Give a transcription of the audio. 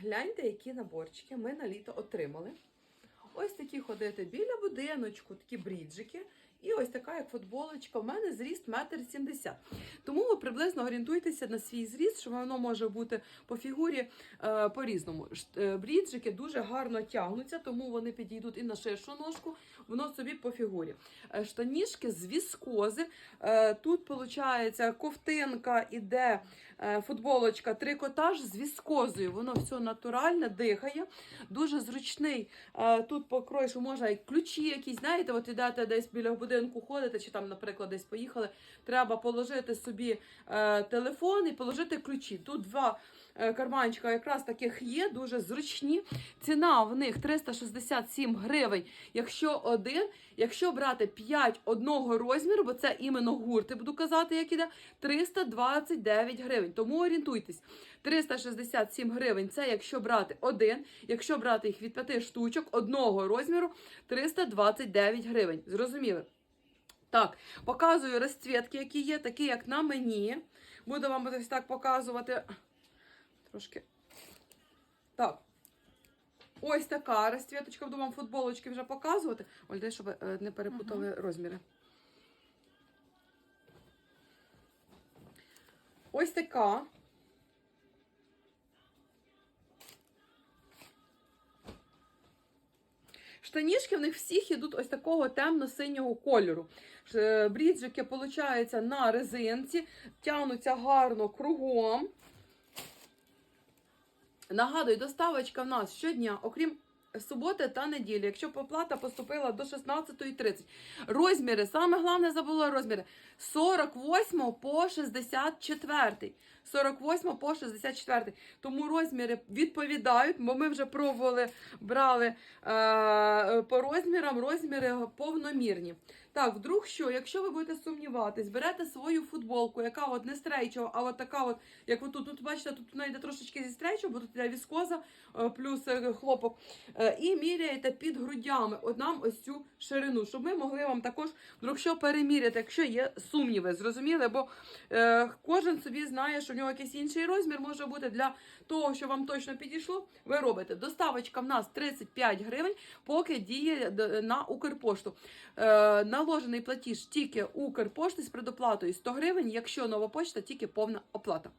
Гляньте, які наборчики ми на літо отримали. Ось такі ходити біля будиночку, такі бріджики. І ось така, як футболочка. У мене зріст метр сімдесят. Тому ви приблизно орієнтуйтеся на свій зріст, що воно може бути по фігурі е, по-різному. Е, Бріджики дуже гарно тягнуться, тому вони підійдуть і на ширшу ножку, воно собі по фігурі. Е, Штаніжки з віскози. Е, Тут, виходить, ковтинка іде, е, футболочка, трикотаж з віскозою. Воно все натуральне, дихає, дуже зручний. Е, Тут покрой, що можна і ключі якісь, знаєте, от ідете десь біля будинку ходите, чи там, наприклад, десь поїхали. Треба положити собі е, телефон і положити ключі. Тут два е, карманчика якраз таких є, дуже зручні. Ціна в них 367 гривень, якщо один. Якщо брати 5 одного розміру, бо це іменно гурти, буду казати, як іде, 329 гривень. Тому орієнтуйтесь. 367 гривень це якщо брати один. Якщо брати їх від 5 штучок одного розміру, 329 гривень. Зрозуміли? Так, показую розцвітки, які є, такі як на мені. Буду вам ось так показувати. Трошки. Так. Ось така розцвіточка, буду вам футболочки вже показувати. Оль, дай, щоб е, не перепутали розміри. Ось така. Штанішки в них всіх ідуть ось такого темно-синього кольору. Бріджики, виходить, на резинці, тягнуться гарно кругом. Нагадую, доставочка в нас щодня, окрім суботи та неділі, якщо оплата поступила до 16.30. Розміри, саме головне забула розміри 48 по 64. 48 по 64. Тому розміри відповідають, бо ми вже пробували, брали е, по розмірам, розміри повномірні. Так, вдруг що, якщо ви будете сумніватись, берете свою футболку, яка от не стрейчова, а от така от, як отут, тут, бачите, тут вона йде трошечки зі стрейчу, бо тут йде віскоза е, плюс е, хлопок. Е, І міряєте під грудями от нам ось цю ширину, щоб ми могли вам також вдруг що переміряти, якщо є сумніви, зрозуміли? Бо е, кожен собі знає, що в нього якийсь інший розмір може бути для того, що вам точно підійшло, ви робите. Доставочка в нас 35 гривень, поки діє на Укрпошту. Е, наложений платіж тільки Укрпошти з предоплатою 100 гривень, якщо нова почта, тільки повна оплата.